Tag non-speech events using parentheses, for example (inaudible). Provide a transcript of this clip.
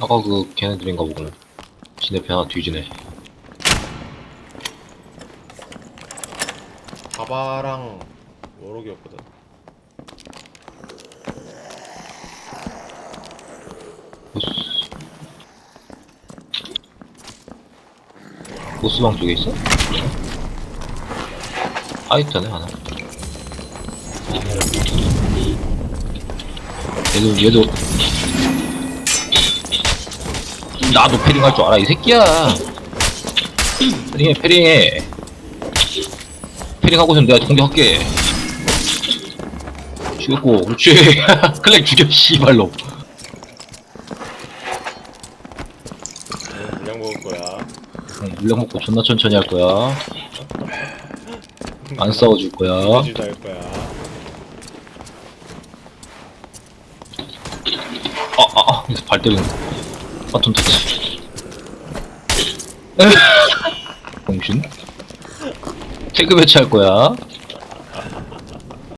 아까 그 걔네들인가 보구나. 지네 배 하나 뒤지네. 바바랑 워럭이었거든. 보스. 보스방 쪽에 있어? 아, 있잖아, 하나. 얘도, 얘도. 나도 패링 할 줄 알아, 이 새끼야. 패링해, 패링해. 패링 하고선 내가 공격할게. 죽였고, 그렇지. (laughs) 클렉 죽여, 씨발로. 물량 먹을 거야. 응, 물량 먹고 존나 천천히 할 거야. 안 싸워줄 거야. 해주다 할 거야. 아, 아, 아, 발 때리는 거. 바톤 터치. 공신? 태그 배치할 거야.